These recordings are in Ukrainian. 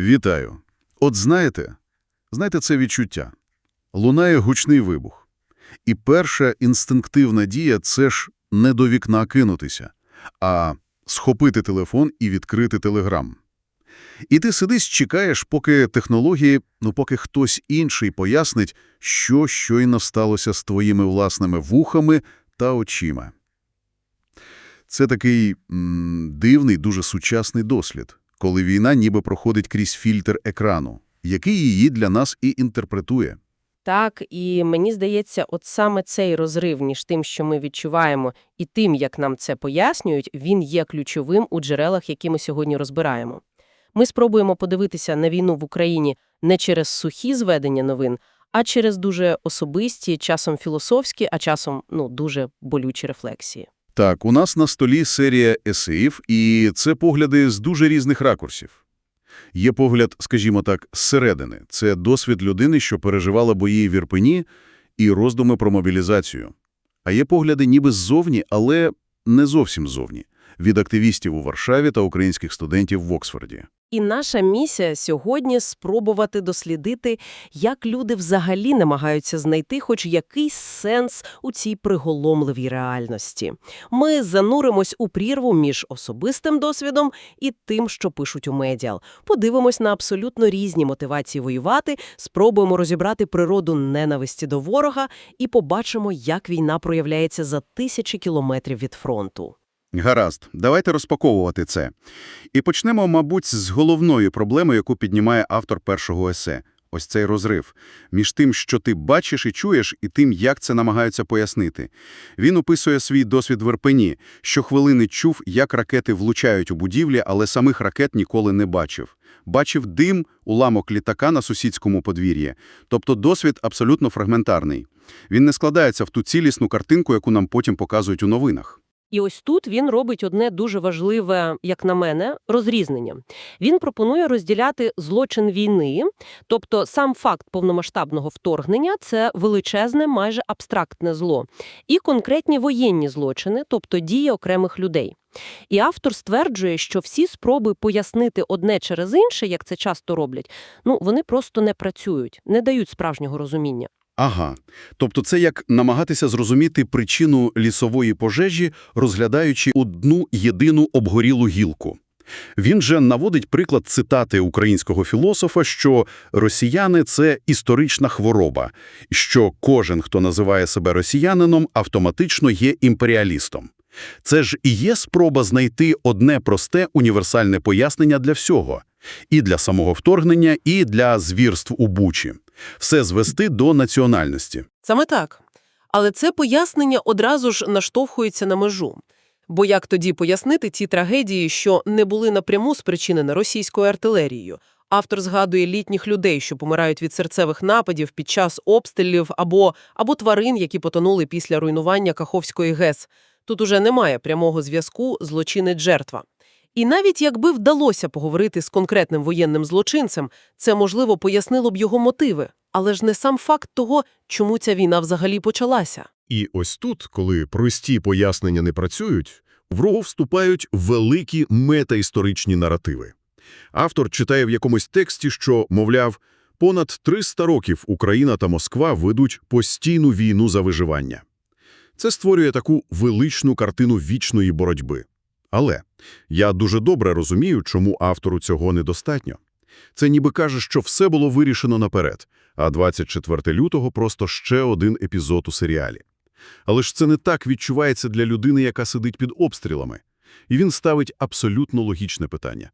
Вітаю. От знаєте, знаєте це відчуття. Лунає гучний вибух. І перша інстинктивна дія – це ж не до вікна кинутися, а схопити телефон і відкрити телеграм. І ти сидиш, чекаєш, поки технології, ну поки хтось інший пояснить, що щойно сталося з твоїми власними вухами та очима. Це такий м, дивний, дуже сучасний дослід, коли війна ніби проходить крізь фільтр екрану, який її для нас і інтерпретує. Так, і мені здається, от саме цей розрив між тим, що ми відчуваємо, і тим, як нам це пояснюють, він є ключовим у джерелах, які ми сьогодні розбираємо. Ми спробуємо подивитися на війну в Україні не через сухі зведення новин, а через дуже особисті, часом філософські, а часом, ну, дуже болючі рефлексії. Так, у нас на столі серія есеїв, і це погляди з дуже різних ракурсів. Є погляд, скажімо так, зсередини. Це досвід людини, що переживала бої в Ірпені, і роздуми про мобілізацію. А є погляди ніби ззовні, але не зовсім ззовні. Від активістів у Варшаві та українських студентів в Оксфорді. І наша місія сьогодні – спробувати дослідити, як люди взагалі намагаються знайти хоч якийсь сенс у цій приголомливій реальності. Ми зануримось у прірву між особистим досвідом і тим, що пишуть у медіал. Подивимось на абсолютно різні мотивації воювати, спробуємо розібрати природу ненависті до ворога і побачимо, як війна проявляється за тисячі кілометрів від фронту. Гаразд, давайте розпаковувати це. І почнемо, мабуть, з головної проблеми, яку піднімає автор першого есе. Ось цей розрив. Між тим, що ти бачиш і чуєш, і тим, як це намагаються пояснити. Він описує свій досвід в Ірпені. Щохвилини чув, як ракети влучають у будівлі, але самих ракет ніколи не бачив. Бачив дим, уламок літака на сусідському подвір'ї. Тобто досвід абсолютно фрагментарний. Він не складається в ту цілісну картинку, яку нам потім показують у новинах. І ось тут він робить одне дуже важливе, як на мене, розрізнення. Він пропонує розділяти злочин війни, тобто сам факт повномасштабного вторгнення – це величезне, майже абстрактне зло, і конкретні воєнні злочини, тобто дії окремих людей. І автор стверджує, що всі спроби пояснити одне через інше, як це часто роблять, ну вони просто не працюють, не дають справжнього розуміння. Ага. Тобто це як намагатися зрозуміти причину лісової пожежі, розглядаючи одну єдину обгорілу гілку. Він же наводить приклад цитати українського філософа, що росіяни – це історична хвороба, що кожен, хто називає себе росіянином, автоматично є імперіалістом. Це ж і є спроба знайти одне просте універсальне пояснення для всього – і для самого вторгнення, і для звірств у Бучі. Все звести до національності. Саме так. Але це пояснення одразу ж наштовхується на межу. Бо як тоді пояснити ті трагедії, що не були напряму спричинені російською артилерією? Автор згадує літніх людей, що помирають від серцевих нападів під час обстрілів або, або тварин, які потонули після руйнування Каховської ГЕС. Тут уже немає прямого зв'язку злочинець-жертва. І навіть якби вдалося поговорити з конкретним воєнним злочинцем, це, можливо, пояснило б його мотиви. Але ж не сам факт того, чому ця війна взагалі почалася. І ось тут, коли прості пояснення не працюють, в рогу вступають великі метаісторичні наративи. Автор читає в якомусь тексті, що, мовляв, понад 300 років Україна та Москва ведуть постійну війну за виживання. Це створює таку величну картину вічної боротьби. Але я дуже добре розумію, чому автору цього недостатньо. Це ніби каже, що все було вирішено наперед, а 24 лютого – просто ще один епізод у серіалі. Але ж це не так відчувається для людини, яка сидить під обстрілами. І він ставить абсолютно логічне питання.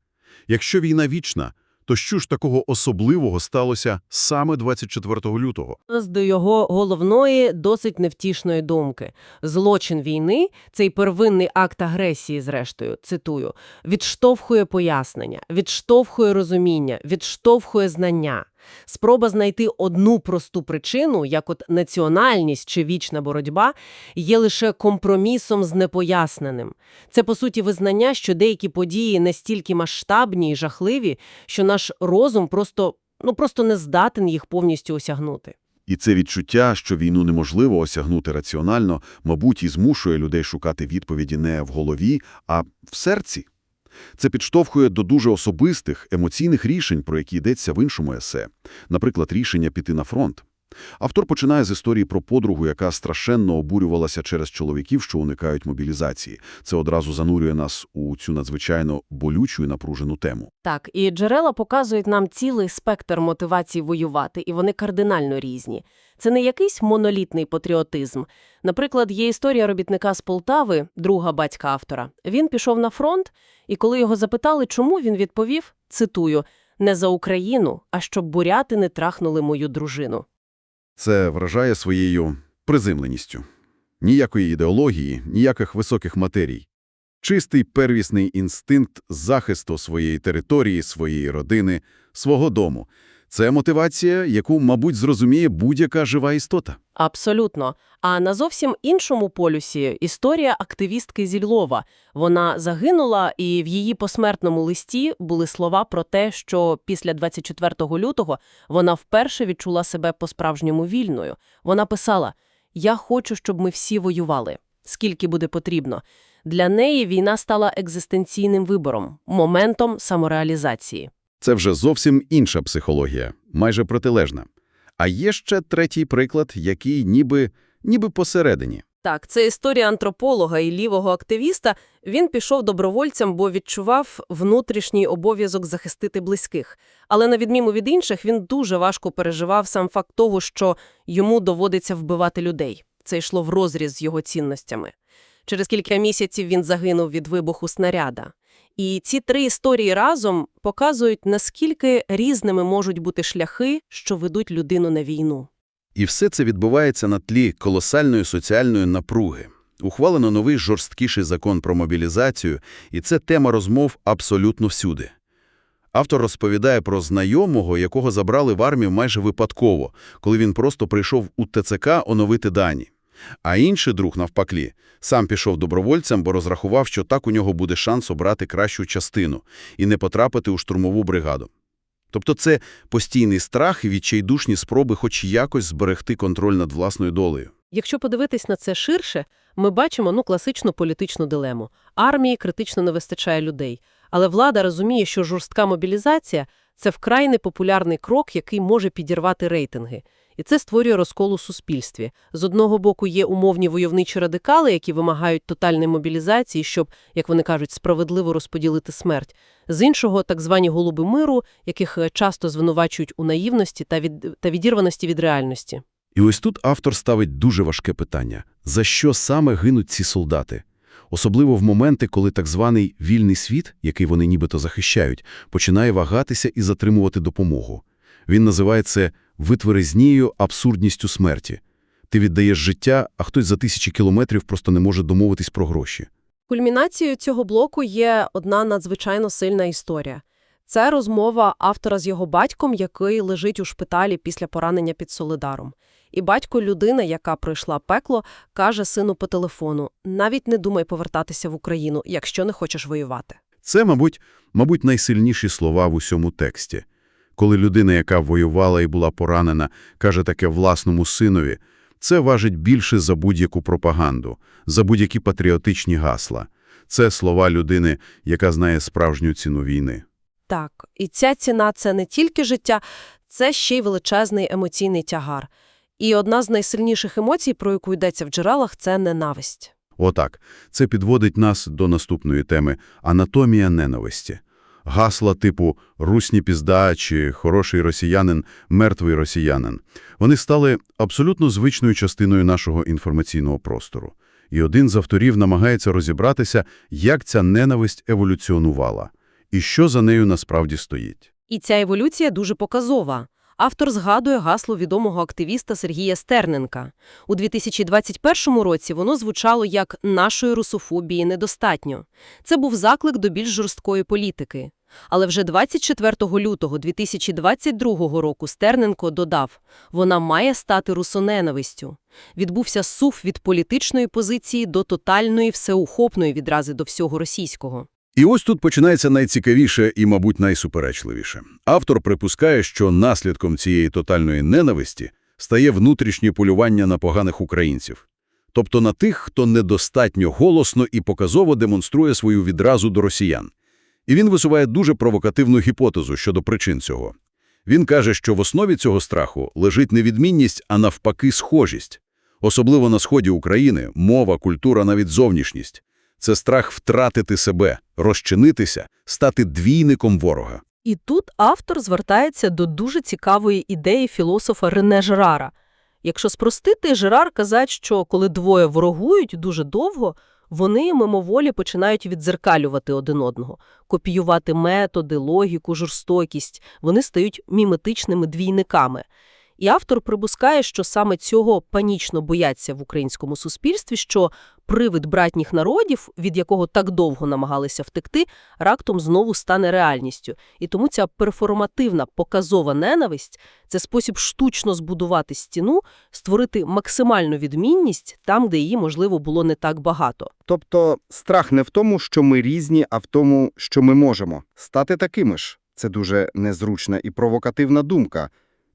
Якщо війна вічна, то що ж такого особливого сталося саме 24 лютого? З до його головної, досить невтішної думки. Злочин війни, цей первинний акт агресії, зрештою, цитую, відштовхує пояснення, відштовхує розуміння, відштовхує знання. Спроба знайти одну просту причину, як от національність чи вічна боротьба, є лише компромісом з непоясненим. Це, по суті, визнання, що деякі події настільки масштабні і жахливі, що наш розум просто, ну, просто не здатен їх повністю осягнути. І це відчуття, що війну неможливо осягнути раціонально, мабуть, і змушує людей шукати відповіді не в голові, а в серці. Це підштовхує до дуже особистих, емоційних рішень, про які йдеться в іншому есе. Наприклад, рішення піти на фронт. Автор починає з історії про подругу, яка страшенно обурювалася через чоловіків, що уникають мобілізації. Це одразу занурює нас у цю надзвичайно болючу і напружену тему. Так, і джерела показують нам цілий спектр мотивацій воювати, і вони кардинально різні. Це не якийсь монолітний патріотизм. Наприклад, є історія робітника з Полтави, друга батька автора. Він пішов на фронт, і коли його запитали, чому, він відповів, цитую, «Не за Україну, а щоб буряти не трахнули мою дружину». Це вражає своєю приземленістю. Ніякої ідеології, ніяких високих матерій. Чистий первісний інстинкт захисту своєї території, своєї родини, свого дому. Це мотивація, яку, мабуть, зрозуміє будь-яка жива істота. Абсолютно. А на зовсім іншому полюсі історія активістки зі Львова. Вона загинула, і в її посмертному листі були слова про те, що після 24 лютого вона вперше відчула себе по-справжньому вільною. Вона писала «Я хочу, щоб ми всі воювали, скільки буде потрібно». Для неї війна стала екзистенційним вибором, моментом самореалізації. Це вже зовсім інша психологія, майже протилежна. А є ще третій приклад, який ніби, ніби посередині. Так, це історія антрополога і лівого активіста. Він пішов добровольцем, бо відчував внутрішній обов'язок захистити близьких. Але на відміну від інших, він дуже важко переживав сам факт того, що йому доводиться вбивати людей. Це йшло в розріз з його цінностями. Через кілька місяців він загинув від вибуху снаряда. І ці три історії разом показують, наскільки різними можуть бути шляхи, що ведуть людину на війну. І все це відбувається на тлі колосальної соціальної напруги. Ухвалено новий жорсткіший закон про мобілізацію, і це тема розмов абсолютно всюди. Автор розповідає про знайомого, якого забрали в армію майже випадково, коли він просто прийшов у ТЦК оновити дані. А інший друг, навпаки, сам пішов добровольцем, бо розрахував, що так у нього буде шанс обрати кращу частину і не потрапити у штурмову бригаду. Тобто це постійний страх і відчайдушні спроби хоч якось зберегти контроль над власною долею. Якщо подивитись на це ширше, ми бачимо ну класичну політичну дилему. Армії критично не вистачає людей, але влада розуміє, що жорстка мобілізація – це вкрай непопулярний крок, який може підірвати рейтинги. І це створює розкол у суспільстві. З одного боку є умовні войовничі радикали, які вимагають тотальної мобілізації, щоб, як вони кажуть, справедливо розподілити смерть. З іншого – так звані голуби миру, яких е, часто звинувачують у наївності та, від... та відірваності від реальності. І ось тут автор ставить дуже важке питання. За що саме гинуть ці солдати? Особливо в моменти, коли так званий «вільний світ», який вони нібито захищають, починає вагатися і затримувати допомогу. Він називає це «витверезнію абсурдністю смерті». Ти віддаєш життя, а хтось за тисячі кілометрів просто не може домовитись про гроші. Кульмінацією цього блоку є одна надзвичайно сильна історія. Це розмова автора з його батьком, який лежить у шпиталі після поранення під Солидаром. І батько людина, яка пройшла пекло, каже сину по телефону: навіть не думай повертатися в Україну, якщо не хочеш воювати. Це, мабуть, мабуть, найсильніші слова в усьому тексті. Коли людина, яка воювала і була поранена, каже таке власному синові, це важить більше за будь-яку пропаганду, за будь-які патріотичні гасла. Це слова людини, яка знає справжню ціну війни. Так, і ця ціна – це не тільки життя, це ще й величезний емоційний тягар. І одна з найсильніших емоцій, про яку йдеться в джерелах – це ненависть. Отак. Це підводить нас до наступної теми – анатомія ненависті. Гасла типу «русні пізда» чи «хороший росіянин», «мертвий росіянин». Вони стали абсолютно звичною частиною нашого інформаційного простору. І один з авторів намагається розібратися, як ця ненависть еволюціонувала і що за нею насправді стоїть. І ця еволюція дуже показова. Автор згадує гасло відомого активіста Сергія Стерненка. У 2021 році воно звучало як «нашої русофобії недостатньо». Це був заклик до більш жорсткої політики. Але вже 24 лютого 2022 року Стерненко додав «вона має стати русоненавистю». Відбувся сув від політичної позиції до тотальної всеухопної відрази до всього російського. І ось тут починається найцікавіше і, мабуть, найсуперечливіше. Автор припускає, що наслідком цієї тотальної ненависті стає внутрішнє полювання на поганих українців. Тобто на тих, хто недостатньо голосно і показово демонструє свою відразу до росіян. І він висуває дуже провокативну гіпотезу щодо причин цього. Він каже, що в основі цього страху лежить не відмінність, а навпаки схожість. Особливо на сході України – мова, культура, навіть зовнішність. Це страх втратити себе, розчинитися, стати двійником ворога. І тут автор звертається до дуже цікавої ідеї філософа Рене Жерара. Якщо спростити, Жерар казать, що коли двоє ворогують дуже довго, вони мимоволі починають віддзеркалювати один одного, копіювати методи, логіку, жорстокість. Вони стають міметичними двійниками. І автор припускає, що саме цього панічно бояться в українському суспільстві, що привид братніх народів, від якого так довго намагалися втекти, раптом знову стане реальністю. І тому ця перформативна, показова ненависть – це спосіб штучно збудувати стіну, створити максимальну відмінність там, де її, можливо, було не так багато. Тобто страх не в тому, що ми різні, а в тому, що ми можемо стати такими ж. Це дуже незручна і провокативна думка.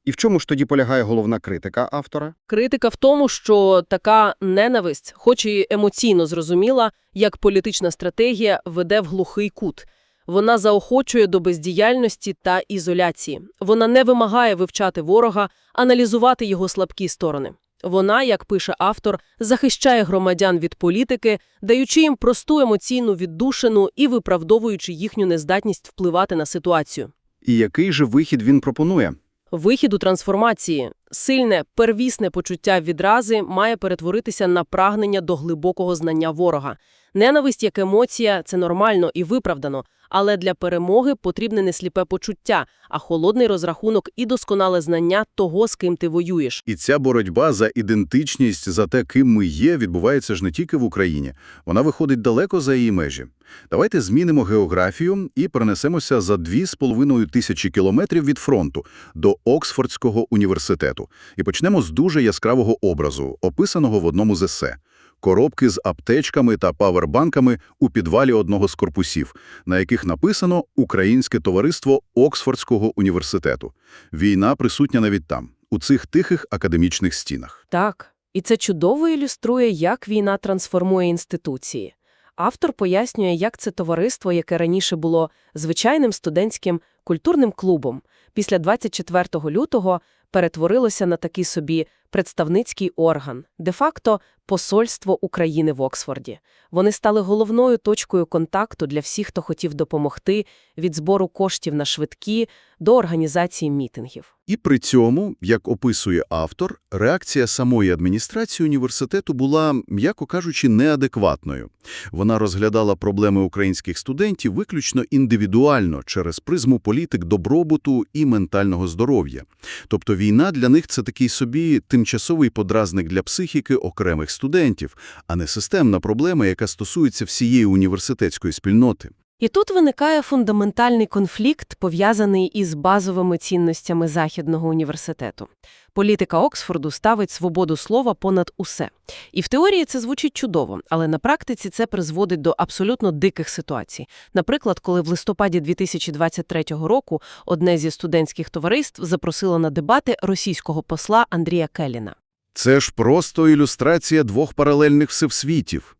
І в чому ж тоді полягає головна критика автора? Критика в тому, що така ненависть, хоч і емоційно зрозуміла, як політична стратегія веде в глухий кут. Вона заохочує до бездіяльності та ізоляції. Вона не вимагає вивчати ворога, аналізувати його слабкі сторони. Вона, як пише автор, захищає громадян від політики, даючи їм просту емоційну віддушину і виправдовуючи їхню нездатність впливати на ситуацію. І який же вихід він пропонує? Вихід у трансформації, сильне, первісне почуття відрази має перетворитися на прагнення до глибокого знання ворога. Ненависть як емоція – це нормально і виправдано, але для перемоги потрібне не сліпе почуття, а холодний розрахунок і досконале знання того, з ким ти воюєш. І ця боротьба за ідентичність, за те, ким ми є, відбувається ж не тільки в Україні. Вона виходить далеко за її межі. Давайте змінимо географію і перенесемося за 2,5 тисячі кілометрів від фронту до Оксфордського університету. І почнемо з дуже яскравого образу, описаного в одному з есе. Коробки з аптечками та павербанками у підвалі одного з корпусів, на яких написано «Українське товариство Оксфордського університету». Війна присутня навіть там, у цих тихих академічних стінах. Так, і це чудово ілюструє, як війна трансформує інституції. Автор пояснює, як це товариство, яке раніше було звичайним студентським культурним клубом, після 24 лютого перетворилося на такий собі представницький орган, де-факто посольство України в Оксфорді. Вони стали головною точкою контакту для всіх, хто хотів допомогти, від збору коштів на швидкі до організації мітингів. І при цьому, як описує автор, реакція самої адміністрації університету була, м'яко кажучи, неадекватною. Вона розглядала проблеми українських студентів виключно індивідуально, через призму політик добробуту і ментального здоров'я. Тобто війна для них – це такий собі тимчасовий подразник для психіки окремих студентів, а не системна проблема, яка стосується всієї університетської спільноти. І тут виникає фундаментальний конфлікт, пов'язаний із базовими цінностями Західного університету. Політика Оксфорду ставить свободу слова понад усе. І в теорії це звучить чудово, але на практиці це призводить до абсолютно диких ситуацій. Наприклад, коли в листопаді 2023 року одне зі студентських товариств запросило на дебати російського посла Андрія Келіна. Це ж просто ілюстрація двох паралельних всесвітів.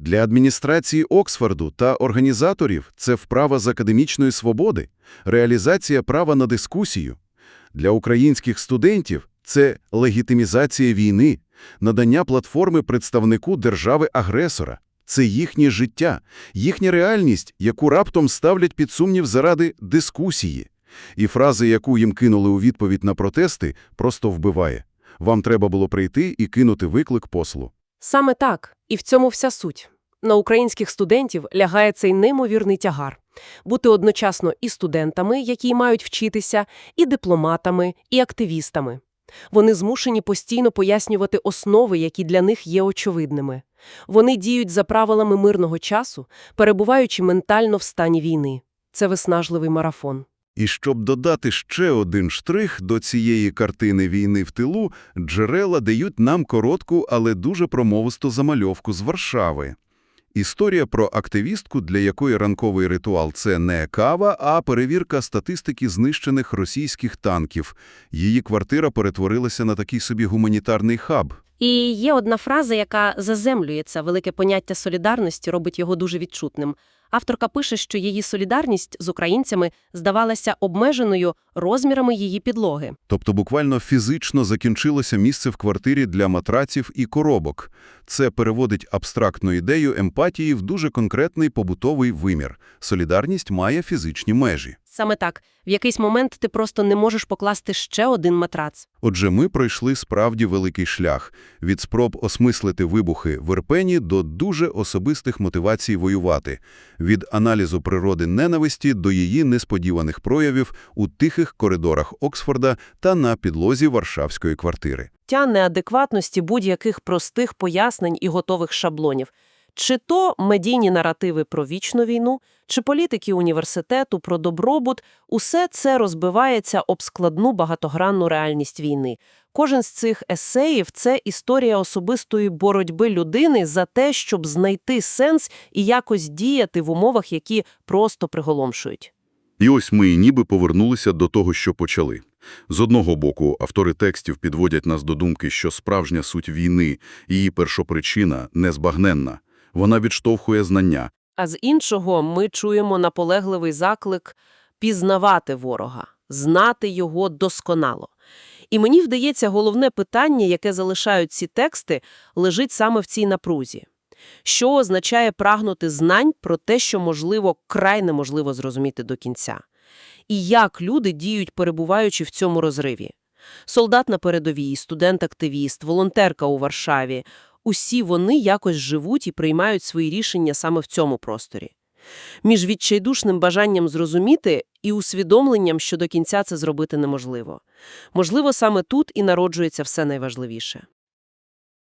Для адміністрації Оксфорду та організаторів це вправа з академічної свободи, реалізація права на дискусію. Для українських студентів це легітимізація війни, надання платформи представнику держави-агресора. Це їхнє життя, їхня реальність, яку раптом ставлять під сумнів заради дискусії. І фрази, яку їм кинули у відповідь на протести, просто вбиває. Вам треба було прийти і кинути виклик послу. Саме так, і в цьому вся суть. На українських студентів лягає цей неймовірний тягар – бути одночасно і студентами, які мають вчитися, і дипломатами, і активістами. Вони змушені постійно пояснювати основи, які для них є очевидними. Вони діють за правилами мирного часу, перебуваючи ментально в стані війни. Це виснажливий марафон. І щоб додати ще один штрих до цієї картини війни в тилу, джерела дають нам коротку, але дуже промовисту замальовку з Варшави. Історія про активістку, для якої ранковий ритуал – це не кава, а перевірка статистики знищених російських танків. Її квартира перетворилася на такий собі гуманітарний хаб. І є одна фраза, яка заземлює це велике поняття солідарності, робить його дуже відчутним. Авторка пише, що її солідарність з українцями здавалася обмеженою розмірами її підлоги. Тобто буквально фізично закінчилося місце в квартирі для матраців і коробок. Це переводить абстрактну ідею емпатії в дуже конкретний побутовий вимір. Солідарність має фізичні межі. Саме так, в якийсь момент ти просто не можеш покласти ще один матрац. Отже, ми пройшли справді великий шлях – від спроб осмислити вибухи в Ірпені до дуже особистих мотивацій воювати, від аналізу природи ненависті до її несподіваних проявів у тихих коридорах Оксфорда та на підлозі варшавської квартири. Тя неадекватності будь-яких простих пояснень і готових шаблонів. Чи то медійні наративи про вічну війну, чи політики університету про добробут – усе це розбивається об складну багатогранну реальність війни. Кожен з цих есеїв – це історія особистої боротьби людини за те, щоб знайти сенс і якось діяти в умовах, які просто приголомшують. І ось ми ніби повернулися до того, що почали. З одного боку, автори текстів підводять нас до думки, що справжня суть війни, її першопричина незбагненна. Вона відштовхує знання, А з іншого ми чуємо наполегливий заклик пізнавати ворога, знати його досконало. І мені вдається, головне питання, яке залишають ці тексти, лежить саме в цій напрузі. Що означає прагнути знань про те, що, можливо, край неможливо зрозуміти до кінця? І як люди діють, перебуваючи в цьому розриві? Солдат на передовій, студент-активіст, волонтерка у Варшаві – усі вони якось живуть і приймають свої рішення саме в цьому просторі. Між відчайдушним бажанням зрозуміти і усвідомленням, що до кінця це зробити неможливо. Можливо, саме тут і народжується все найважливіше.